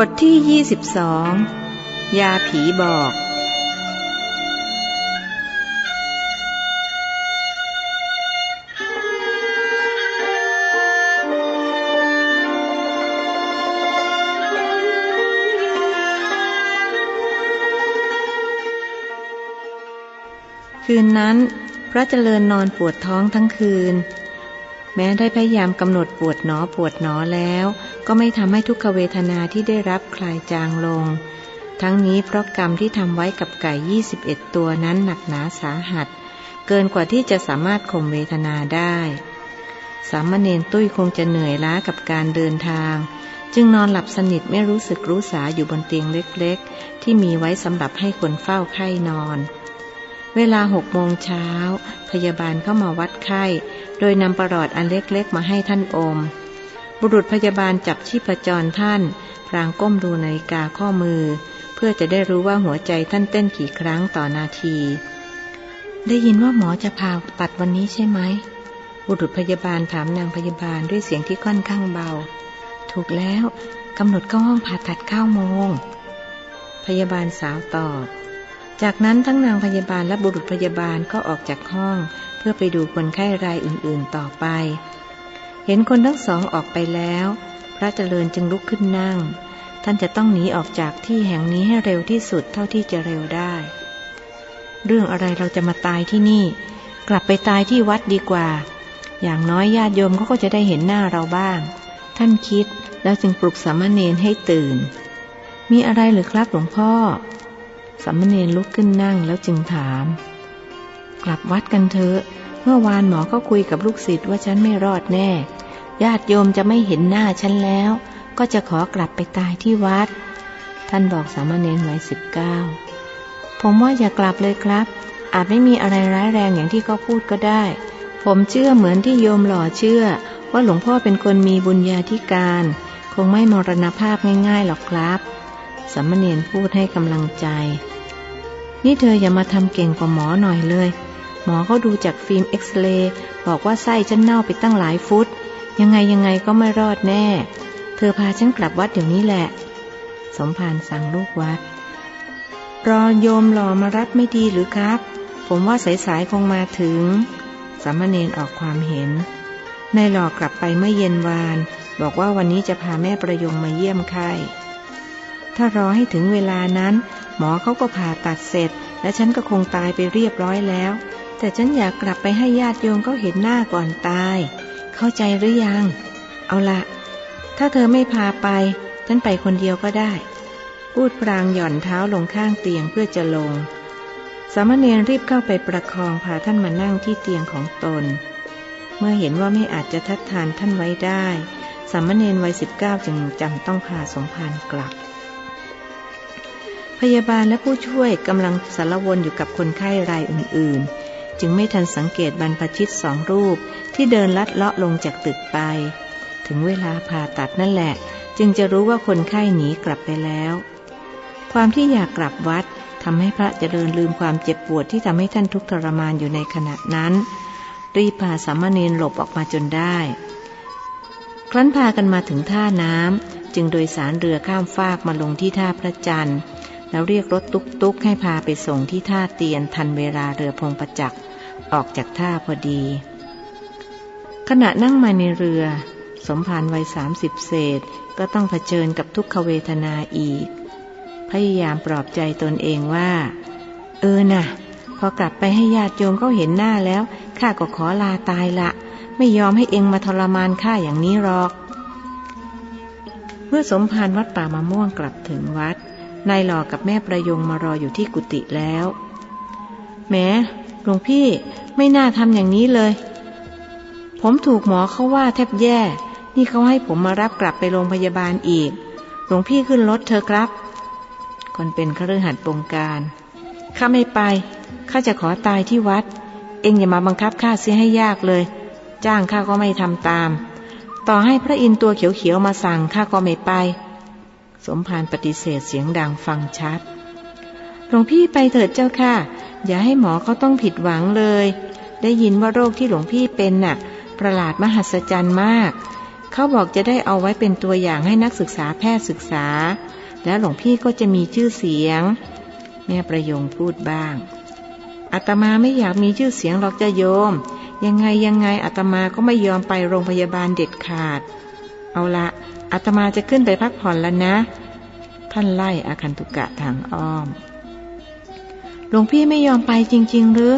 บทที่ 22 ยาผีบอก คืนนั้น พระเจริญนอนปวดท้องทั้งคืน แม้ได้พยายามกำหนดปวดหนอปวดหนอแล้ว ก็ไม่ทำให้ทุกขเวทนาที่ได้รับคลายจางลง ทั้งนี้เพราะกรรมที่ทำไว้กับไก่ 21 ตัวนั้นหนักหนาสาหัส เกินกว่าที่จะสามารถข่มเวทนาได้ สามเณรตุ้ยคงจะเหนื่อยล้ากับการเดินทาง จึงนอนหลับสนิทไม่รู้สึกรู้สาอยู่บนเตียงเล็กๆ ที่มีไว้สำหรับให้คนเฝ้าไข้นอน เวลาหกโมงเช้า พยาบาลเข้ามาวัดไข้ โดยนำประหลอดอันเล็กๆมาให้ท่านอม บุรุษพยาบาลจับชีพจรท่านพรางก้มดูนาฬิกาข้อมือ เพื่อจะได้รู้ว่าหัวใจท่านเต้นกี่ครั้งต่อนาที ได้ยินว่าหมอจะผ่าตัดวันนี้ใช่ไหม บุรุษพยาบาลถามนางพยาบาลด้วยเสียงที่ค่อนข้างเบา ถูกแล้วกำหนดเข้าห้องผ่าตัดเก้าโมง พยาบาลสาวตอบ จากนั้นทั้งนางพยาบาลและบุรุษพยาบาลก็ออกจากห้อง เพื่อไปดูคนไข้รายอื่นๆต่อไป เห็นคนทั้งสองออกไปแล้ว พระเจริญจึงลุกขึ้นนั่ง ท่านจะต้องหนีออกจากที่แห่งนี้ให้เร็วที่สุดเท่าที่จะเร็วได้ เรื่องอะไรเราจะมาตายที่นี่ กลับไปตายที่วัดดีกว่า อย่างน้อยญาติโยมเขาก็จะได้เห็นหน้าเราบ้าง ท่านคิดแล้วจึงปลุกสามเณรให้ตื่น มีอะไรหรือครับหลวงพ่อสามเณรลุกขึ้นนั่งแล้วจึงถาม กลับวัดกันเถอะ เมื่อวานหมอก็คุยกับลูกศิษย์ว่าฉันไม่รอดแน่ ญาติโยมจะไม่เห็นหน้าฉันแล้ว ก็จะขอกลับไปตายที่วัด ท่านบอกสามเณรวัยสิบเก้าผมว่าอย่ากลับเลยครับ อาจไม่มีอะไรร้ายแรงอย่างที่เขาพูดก็ได้ ผมเชื่อเหมือนที่โยมหล่อเชื่อ ว่าหลวงพ่อเป็นคนมีบุญญาธิการ คงไม่มรณภาพง่ายๆหรอกครับสามเณรพูดให้กำลังใจ นี่เธออย่ามาทำเก่งกว่าหมอหน่อยเลย หมอเขาดูจากฟิล์มเอ็กซเรย์บอกว่าไส้ฉันเน่าไปตั้งหลายฟุต ยังไงยังไงก็ไม่รอดแน่ เธอพาฉันกลับวัดเดี๋ยวนี้แหละ สมภารสั่งลูกวัด รอโยมหล่อมารับไม่ดีหรือครับ ผมว่าสายๆคงมาถึง สามเณรออกความเห็น นายหล่อกลับไปเมื่อเย็นวาน บอกว่าวันนี้จะพาแม่ประยงมาเยี่ยมไข้ถ้ารอให้ถึงเวลานั้น หมอเขาก็ผ่าตัดเสร็จ และฉันก็คงตายไปเรียบร้อยแล้ว แต่ฉันอยากกลับไปให้ญาติโยมเขาเห็นหน้าก่อนตาย เข้าใจหรือยัง เอาละถ้าเธอไม่พาไป ฉันไปคนเดียวก็ได้ พูดพรางหย่อนเท้าลงข้างเตียงเพื่อจะลง สามเณรรีบเข้าไปประคองพาท่านมานั่งที่เตียงของตน เมื่อเห็นว่าไม่อาจจะทัดทานท่านไว้ได้ สามเณรวัยสิบเก้าจึงจำต้องพาสมภารกลับ พยาบาลและผู้ช่วยกำลังสารวนอยู่กับคนไข้รายอื่นๆ จึงไม่ทันสังเกตบรรพชิตสองรูป ที่เดินลัดเลาะลงจากตึกไป ถึงเวลาผ่าตัดนั่นแหละ จึงจะรู้ว่าคนไข้หนีกลับไปแล้ว ความที่อยากกลับวัดทำให้พระเจริญลืมความเจ็บปวดที่ทำให้ท่านทุกข์ทรมานอยู่ในขณะนั้น รีบพาสามเณรหลบออกมาจนได้ ครั้นพากันมาถึงท่าน้ำจึงโดยสารเรือข้ามฟากมาลงที่ท่าพระจันทร์แล้วเรียกรถตุกๆให้พาไปส่งที่ท่าเตียนทันเวลาเรือพงประจักษ์ออกจากท่าพอดี ขณะนั่งมาในเรือ สมภารวัยสามสิบเศษก็ต้องเผชิญกับทุกขเวทนาอีก พยายามปลอบใจตนเองว่า เออนะ่ะ พอกลับไปให้ญาติโยมเขาเห็นหน้าแล้วข้าก็ขอลาตายละ ไม่ยอมให้เองมาทรมานข้าอย่างนี้หรอก เมื่อสมภารวัดป่ามะม่วงกลับถึงวัดนายหล่อกับแม่ประยงมารออยู่ที่กุฏิแล้วแหมหลวงพี่ไม่น่าทำอย่างนี้เลย ผมถูกหมอเขาว่าแทบแย่ นี่เขาให้ผมมารับกลับไปโรงพยาบาลอีก หลวงพี่ขึ้นรถเธอครับ คนเป็นครือหัดบงการข้าไม่ไป ข้าจะขอตายที่วัด เองอย่ามาบังคับข้าเสียให้ยากเลย จ้างข้าก็ไม่ทำตาม ต่อให้พระอินทร์ตัวเขียวๆมาสั่งข้าก็ไม่ไป สมภารปฏิเสธเสียงดังฟังชัด หลวงพี่ไปเถิดเจ้าค่ะ อย่าให้หมอเขาต้องผิดหวังเลย ได้ยินว่าโรคที่หลวงพี่เป็นน่ะ ประหลาดมหัศจรรย์มาก เขาบอกจะได้เอาไว้เป็นตัวอย่างให้นักศึกษาแพทย์ศึกษา แล้วหลวงพี่ก็จะมีชื่อเสียง แม่ประยงพูดบ้างอาตมาไม่อยากมีชื่อเสียงหรอกจะโยม ยังไงยังไงอาตมาก็ไม่ยอมไปโรงพยาบาลเด็ดขาด เอาละอาตมาจะขึ้นไปพักผ่อนแล้วนะ ท่านไล่อาคันตุกะทางอ้อมหลวงพี่ไม่ยอมไปจริง ๆ หรือ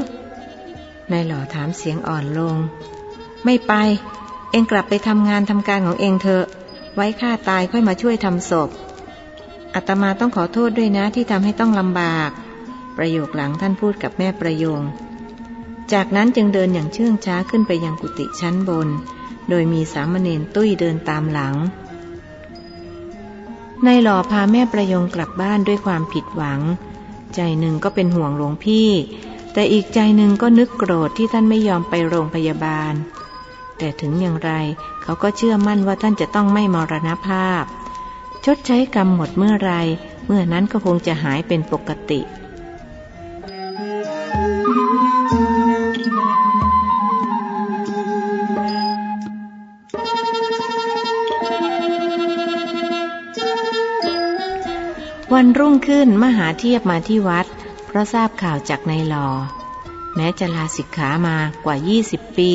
นายหล่อถามเสียงอ่อนลง ไม่ไป เองกลับไปทำงานทำการของเองเถอะ ไว้ข้าตายค่อยมาช่วยทำศพอาตมาต้องขอโทษด้วยนะที่ทำให้ต้องลำบาก ประโยคหลังท่านพูดกับแม่ประโยง จากนั้นจึงเดินอย่างเชื่องช้าขึ้นไปยังกุฏิชั้นบน โดยมีสามเณรตุ้ยเดินตามหลังนายหล่อพาแม่ประยงกลับบ้านด้วยความผิดหวัง ใจหนึ่งก็เป็นห่วงหลวงพี่ แต่อีกใจหนึ่งก็นึกโกรธที่ท่านไม่ยอมไปโรงพยาบาล แต่ถึงอย่างไร เขาก็เชื่อมั่นว่าท่านจะต้องไม่มรณภาพ ชดใช้กรรมหมดเมื่อไร เมื่อนั้นก็คงจะหายเป็นปกติวันรุ่งขึ้นมหาเทียบมาที่วัด เพราะทราบข่าวจากนายหลอ ม้จะลาสิกขามากว่า 20 ปี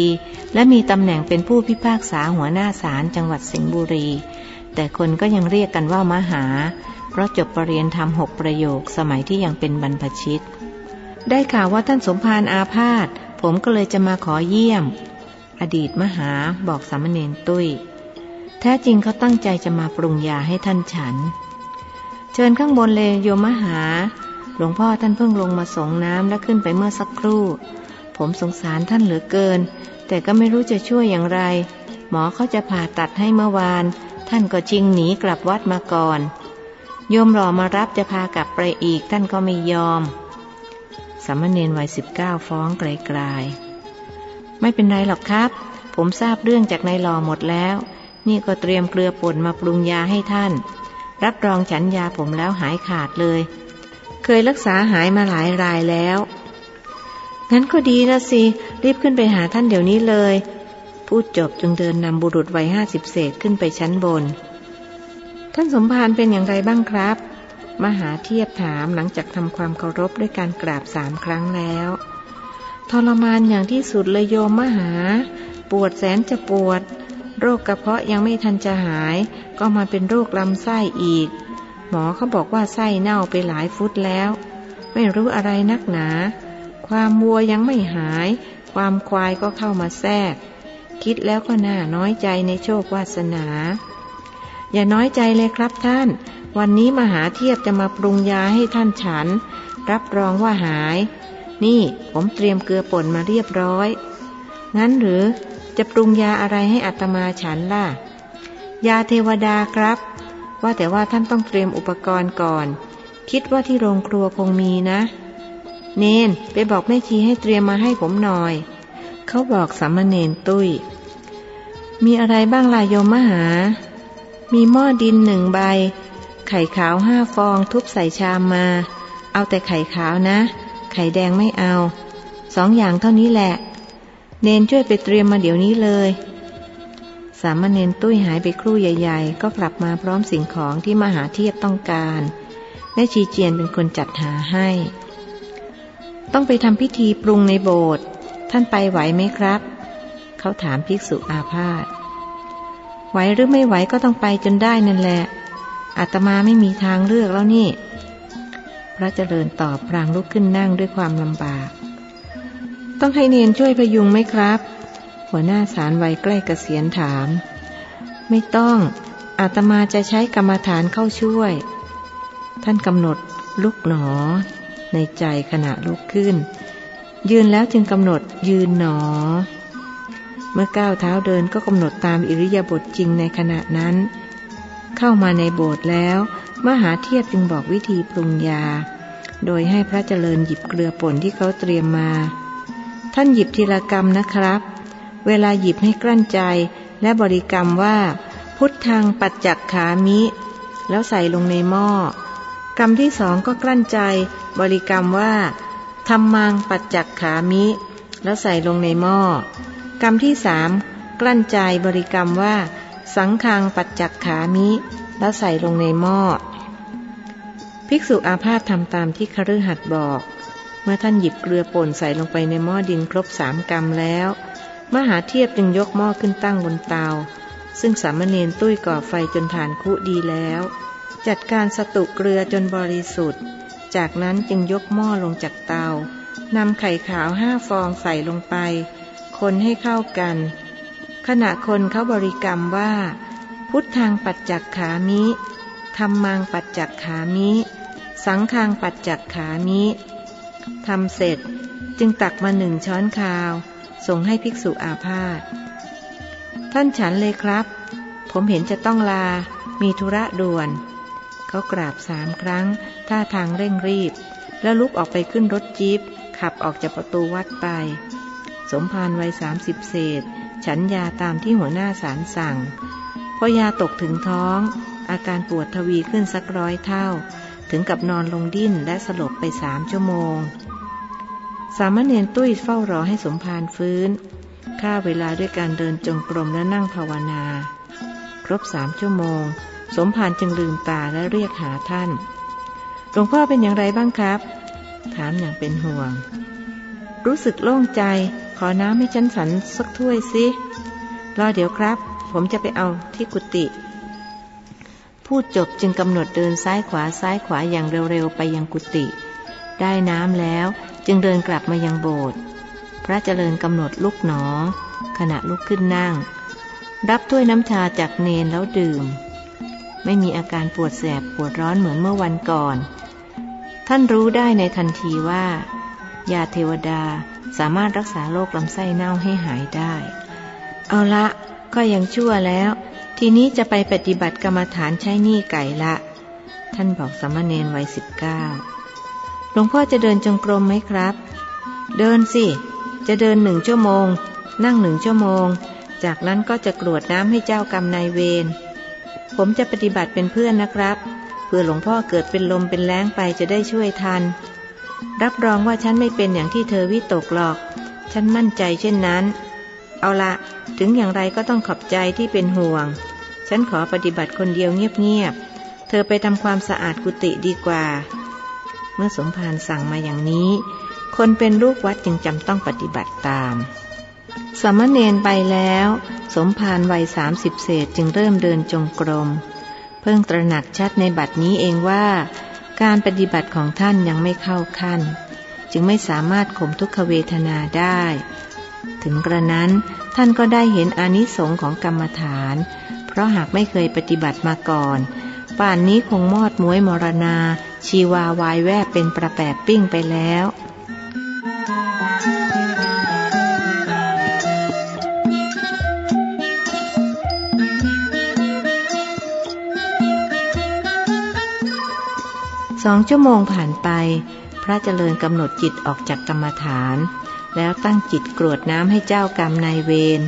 และมีตำแหน่งเป็นผู้พิพากษาหัวหน้าศาลจังหวัดสิงห์บุรี แต่คนก็ยังเรียกกันว่ามหา เพราะจบปรริญญาธรรมหกประโยคสมัยที่ยังเป็นบรรพชิต ได้ข่าวว่าท่านสมภารอาพาธผมก็เลยจะมาขอเยี่ยม อดีตมหาบอกสามเณรตุ้ย แท้จริงเขาตั้งใจจะมาปรุงยาให้ท่านฉัน เชิญข้างบนเลยโยมหา หลวงพ่อท่านเพิ่งลงมาส่งน้ำและขึ้นไปเมื่อสักครู่ ผมสงสารท่านเหลือเกิน แต่ก็ไม่รู้จะช่วยอย่างไร หมอเขาจะผ่าตัดให้เมื่อวาน ท่านก็ชิงหนีกลับวัดมาก่อน โยมรอมารับจะพากลับไปอีกท่านก็ไม่ยอมสามเณรวัยสิบเก้าฟ้องไกลๆ ไม่เป็นไรหรอกครับ ผมทราบเรื่องจากนายหลอหมดแล้ว นี่ก็เตรียมเกลือป่นมาปรุงยาให้ท่าน รับรองฉันยาผมแล้วหายขาดเลย เคยรักษาหายมาหลายรายแล้ว งั้นก็ดีแล้วสิ รีบขึ้นไปหาท่านเดี๋ยวนี้เลย พูดจบจึงเดินนำบุรุษวัยห้าสิบเศษขึ้นไปชั้นบน ท่านสมภารเป็นอย่างไรบ้างครับ มหาเทียบถามหลังจากทำความเคารพด้วยการกราบสามครั้งแล้ว ทรมานอย่างที่สุดเลยโยมมหา ปวดแสนจะปวด โรคกระเพาะยังไม่ทันจะหาย ก็มาเป็นโรคลำไส้อีก หมอเขาบอกว่าไส้เน่าไปหลายฟุตแล้ว ไม่รู้อะไรนักหนา ความวัวยังไม่หาย ความควายก็เข้ามาแทรก คิดแล้วก็น่าน้อยใจในโชควาสนา อย่าน้อยใจเลยครับท่าน วันนี้มาหาเทียบจะมาปรุงยาให้ท่านฉัน รับรองว่าหาย นี่ผมเตรียมเกลือป่นมาเรียบร้อย งั้นหรือจะปรุงยาอะไรให้อัตมาฉันล่ะ ยาเทวดาครับ ว่าแต่ว่าท่านต้องเตรียมอุปกรณ์ก่อน คิดว่าที่โรงครัวคงมีนะ เนนไปบอกแม่ชีให้เตรียมมาให้ผมหน่อย เขาบอกสามเณรตุ้ย มีอะไรบ้างล่ะโยมมหา มีหม้อดินหนึ่งใบ ไข่ขาวห้าฟองทุบใส่ชามมา เอาแต่ไข่ขาวนะ ไข่แดงไม่เอา สองอย่างเท่านี้แหละ เนนช่วยไปเตรียมมาเดี๋ยวนี้เลยามเณรตุ้ยหายไปครู่ใหญ่ ๆ ก็กลับมาพร้อมสิ่งของที่มหาเทียบต้องการแม่ชีเจียนเป็นคนจัดหาให้ ต้องไปทำพิธีปรุงในโบสถ์ท่านไปไหวไหมครับ เขาถามภิกษุอาพาธไหวหรือไม่ไหวก็ต้องไปจนได้นั่นแหละอาตมาไม่มีทางเลือกแล้วนี่ พระเจริญตอบพรางลุกขึ้นนั่งด้วยความลำบาก ต้องให้เนนช่วยพยุงไหมครับ หัวหน้าสารวัยใกล้เกษียณถาม ไม่ต้องอาตมาจะใช้กรรมฐานเข้าช่วย ท่านกำหนดลุกหนอ ในใจขณะลุกขึ้น ยืนแล้วจึงกำหนดยืนหนอ เมื่อก้าวเท้าเดินก็กำหนดตามอิริยาบถจริงในขณะนั้น เข้ามาในโบสถ์แล้วมหาเทียบจึงบอกวิธีปรุงยา โดยให้พระเจริญหยิบเกลือป่นที่เขาเตรียมมา ท่านหยิบทีละกรรมนะครับ เวลาหยิบให้กลั้นใจ และบริกรรมว่า พุทธังปัจจักขามิ แล้วใส่ลงในหม้อ กรรมที่สองก็กลั้นใจ บริกรรมว่าธรรมังปัจจักขามิ แล้วใส่ลงในหม้อ กรรมที่สามกลั้นใจบริกรรมว่า สังคังปัจจักขามิ แล้วใส่ลงในหม้อ ภิกษุอาพาธทำตามที่คฤหัสถ์บอก เมื่อท่านหยิบเกลือป่นใส่ลงไปในหม้อดินครบสามกรัมแล้ว มหาเทียบจึงยกหม้อขึ้นตั้งบนเตา ซึ่งสามเณรตุ้ยก่อไฟจนฐานคุดีแล้ว จัดการสตุเกลือจนบริสุทธิ์ จากนั้นจึงยกหม้อลงจากเตานำไข่ขาวห้าฟองใส่ลงไป คนให้เข้ากัน ขณะคนเขาบริกรรมว่า พุทธังปัจจักขามิธรรมังปัจจักขามิ สังฆังปัจจักขามิทำเสร็จจึงตักมาหนึ่งช้อนคาว ส่งให้ภิกษุอาพาธท่านฉันเลยครับ ผมเห็นจะต้องลา มีธุระด่วน เขากราบสามครั้ง ท่าทางเร่งรีบ แล้วลุกออกไปขึ้นรถจี๊ปขับออกจากประตูวัดไป สมภารวัยสามสิบเศษ ฉันยาตามที่หัวหน้าสารสั่ง พอยาตกถึงท้อง อาการปวดทวีขึ้นสักร้อยเท่า ถึงกับนอนลงดิ้นและสลบไปสามชั่วโมง สามเณรตุ้ยเฝ้ารอให้สมภารฟื้นฆ่าเวลาด้วยการเดินจงกรมและนั่งภาวนา ครบสามชั่วโมง สมภารจึงลืมตาและเรียกหาท่านหลวงพ่อเป็นอย่างไรบ้างครับ ถามอย่างเป็นห่วง รู้สึกโล่งใจ ขอน้ำให้ฉันสันสักถ้วยสิรอเดี๋ยวครับ ผมจะไปเอาที่กุฏิพูดจบจึงกำหนดเดินซ้ายขวาซ้ายขวาอย่างเร็วๆ ไปยังกุฏิได้น้ำแล้ว จึงเดินกลับมายังโบสถ์พระเจริญกำหนดลุกหนอ ขณะลุกขึ้นนั่ง รับถ้วยน้ำชาจากเนนแล้วดื่ม ไม่มีอาการปวดแสบปวดร้อนเหมือนเมื่อวันก่อน ท่านรู้ได้ในทันทีว่า ยาเทวดาสามารถรักษาโรคลำไส้เน่าให้หายได้ เอาละก็ยังชั่วแล้ว ทีนี้จะไปปฏิบัติกรรมฐานใช้หนี้ไก่ละ ท่านบอกสามเณรวัยสิบเก้า หลวงพ่อจะเดินจงกรมไหมครับ เดินสิ จะเดินหนึ่งชั่วโมง นั่งหนึ่งชั่วโมง จากนั้นก็จะกรวดน้ำให้เจ้ากรรมนายเวร ผมจะปฏิบัติเป็นเพื่อนนะครับ เพื่อหลวงพ่อเกิดเป็นลมเป็นแรงไปจะได้ช่วยทัน รับรองว่าฉันไม่เป็นอย่างที่เธอวิตกหรอก ฉันมั่นใจเช่นนั้น เอาละ ถึงอย่างไรก็ต้องขอบใจที่เป็นห่วง ฉันขอปฏิบัติคนเดียวเงียบๆ เธอไปทำความสะอาดกุฏิดีกว่า เมื่อสมภารสั่งมาอย่างนี้ คนเป็นลูกวัดจึงจำต้องปฏิบัติตามสามเณรไปแล้ว สมภารวัยสามสิบเศษจึงเริ่มเดินจงกรม เพิ่งตระหนักชัดในบัดนี้เองว่า การปฏิบัติของท่านยังไม่เข้าขั้น จึงไม่สามารถข่มทุกขเวทนาได้ ถึงกระนั้นท่านก็ได้เห็นอนิสงส์ของกรรมฐาน เพราะหากไม่เคยปฏิบัติมาก่อน ป่านนี้คงมอดม้วยมรณา ชีวาวายแวบเป็นประแปบปิ้งไปแล้วสองชั่วโมงผ่านไป พระเจริญกำหนดจิตออกจากกรรมฐาน แล้วตั้งจิตกรวดน้ำให้เจ้ากรรมนายเวร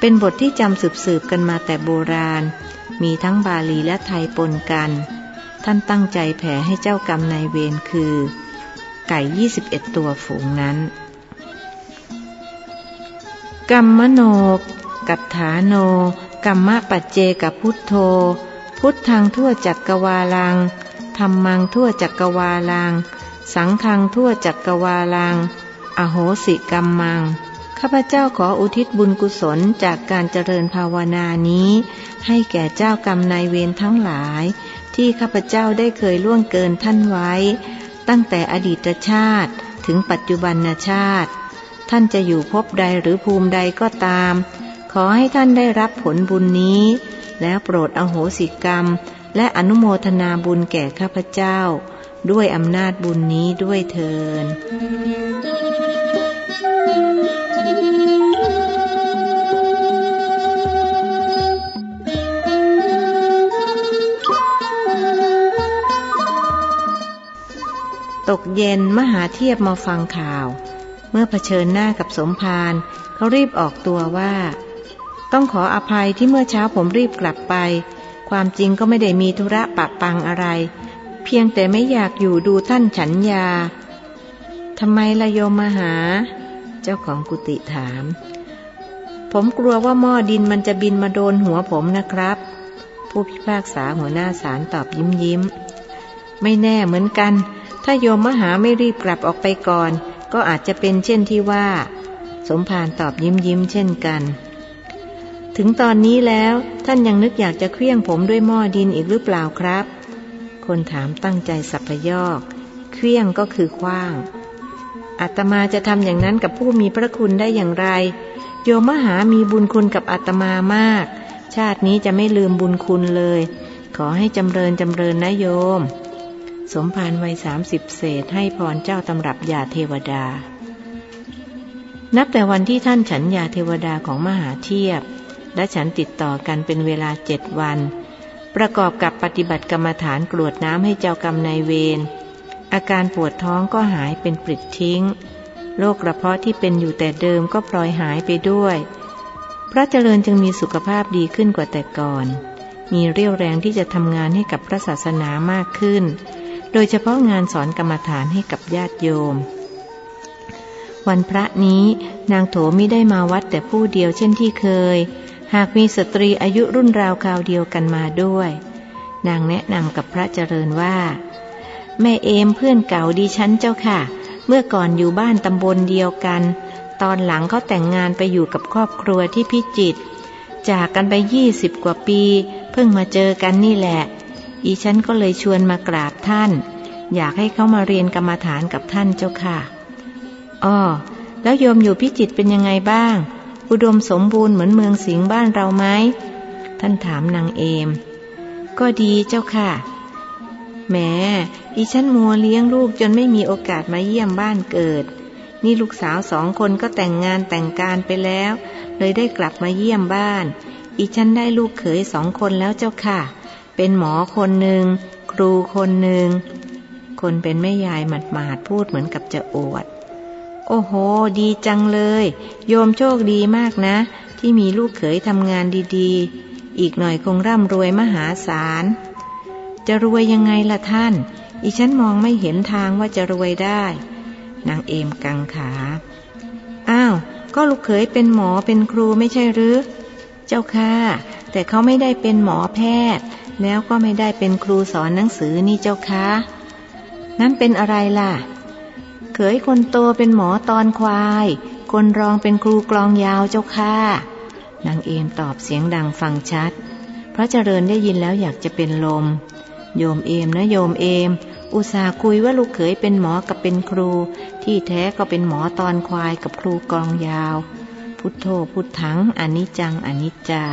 เป็นบทที่จำสืบๆกันมาแต่โบราณ มีทั้งบาลีและไทยปนกัน ท่านตั้งใจแผ่ให้เจ้ากรรมนายเวรคือ ไก่ 21 ตัวฝูงนั้น กรรมโนกัตถาโน กรรมะปัจเจกับพุทโธ พุทธังทั่วจักกวาลังธรรมังทั่วจักกวาลัง สังฆังทั่วจักกวาลัง อโหสิกรรมัง ข้าพเจ้าขออุทิศบุญกุศลจากการเจริญภาวนานี้ ให้แก่เจ้ากรรมนายเวรทั้งหลาย ที่ข้าพเจ้าได้เคยล่วงเกินท่านไว้ ตั้งแต่อดีตชาติถึงปัจจุบันชาติ ท่านจะอยู่ภพใดหรือภูมิใดก็ตาม ขอให้ท่านได้รับผลบุญนี้ แล้วโปรดอโหสิกรรม และอนุโมทนาบุญแก่ข้าพเจ้า ด้วยอำนาจบุญนี้ด้วยเทิน ตกเย็นมหาเทียบมาฟังข่าว เมื่อเผชิญหน้ากับสมภารเขารีบออกตัวว่า ต้องขออภัยที่เมื่อเช้าผมรีบกลับไป ความจริงก็ไม่ได้มีธุระปะปังอะไร เพียงแต่ไม่อยากอยู่ดูท่านฉันยาทำไมละโยมมาหา เจ้าของกุฏิถาม ผมกลัวว่าหม้อดินมันจะบินมาโดนหัวผมนะครับ ผู้พิพากษาหัวหน้าศาลตอบยิ้มยิ้ม ไม่แน่เหมือนกัน ถ้าโยมมหาไม่รีบกลับออกไปก่อน ก็อาจจะเป็นเช่นที่ว่า สมภารตอบยิ้มยิ้มเช่นกัน ถึงตอนนี้แล้วท่านยังนึกอยากจะเคลี้ยงผมด้วยหม้อดินอีกหรือเปล่าครับ คนถามตั้งใจสัพยอกเคลี้ยงก็คือคว้างอาตมาจะทำอย่างนั้นกับผู้มีพระคุณได้อย่างไร โยมมหามีบุญคุณกับอาตมามาก ชาตินี้จะไม่ลืมบุญคุณเลย ขอให้จำเริญจำเริญนะโยม สมภารวัยสามสิบเศษให้พรเจ้าตำรับยาเทวดา นับแต่วันที่ท่านฉันยาเทวดาของมหาเทียบ และฉันติดต่อกันเป็นเวลาเจ็ดวัน ประกอบกับปฏิบัติกรรมฐานกรวดน้ำให้เจ้ากรรมนายเวร อาการปวดท้องก็หายเป็นปลิดทิ้ง โรคกระเพาะที่เป็นอยู่แต่เดิมก็ปล่อยหายไปด้วย พระเจริญจึงมีสุขภาพดีขึ้นกว่าแต่ก่อนมีเรี่ยวแรงที่จะทำงานให้กับพระศาสนามากขึ้น โดยเฉพาะงานสอนกรรมฐานให้กับญาติโยม วันพระนี้นางโถไม่ได้มาวัดแต่ผู้เดียวเช่นที่เคย หากมีสตรีอายุรุ่นราวคราวเดียวกันมาด้วย นางแนะนำกับพระเจริญว่า แม่เอมเพื่อนเก่าดิฉันเจ้าค่ะ เมื่อก่อนอยู่บ้านตำบลเดียวกัน ตอนหลังเขาแต่งงานไปอยู่กับครอบครัวที่พิจิตรจากกันไปยี่สิบกว่าปี เพิ่งมาเจอกันนี่แหละ อีฉันก็เลยชวนมากราบท่าน อยากให้เขามาเรียนกรรมฐานกับท่านเจ้าค่ะอ้อแล้วโยมอยู่พิจิตเป็นยังไงบ้าง อุดมสมบูรณ์เหมือนเมืองสิงห์บ้านเราไหมท่านถามนางเอม ก็ดีเจ้าค่ะแหมอีฉันมัวเลี้ยงลูกจนไม่มีโอกาสมาเยี่ยมบ้านเกิด นี่ลูกสาวสองคนก็แต่งงานแต่งการไปแล้ว เลยได้กลับมาเยี่ยมบ้าน อีฉันได้ลูกเขยสองคนแล้วเจ้าค่ะ เป็นหมอคนหนึ่งครูคนหนึ่งคนเป็นแม่ยายหมาดหมาดๆพูดเหมือนกับจะอวด โอ้โห ดีจังเลย โยมโชคดีมากนะ ที่มีลูกเขยทำงานดีๆ อีกหน่อยคงร่ำรวยมหาศาล จะรวยยังไงล่ะท่าน อีฉันมองไม่เห็นทางว่าจะรวยได้ นางเอมกังขา อ้าว ก็ลูกเขยเป็นหมอเป็นครูไม่ใช่หรือ เจ้าค่ะ แต่เขาไม่ได้เป็นหมอแพทย์ แล้วก็ไม่ได้เป็นครูสอนหนังสือนี่เจ้าคะนั้นเป็นอะไรล่ะ เขยคนโตเป็นหมอตอนควาย คนรองเป็นครูกลองยาวเจ้าค่ะนางเอมตอบเสียงดังฟังชัด พระเจริญได้ยินแล้วอยากจะเป็นลม โยมเอมนะโยมเอม อุตส่าห์คุยว่าลูกเขยเป็นหมอกับเป็นครู ที่แท้ก็เป็นหมอตอนควายกับครูกลองยาว พุทโธพุทธังอนิจจังอนิจจา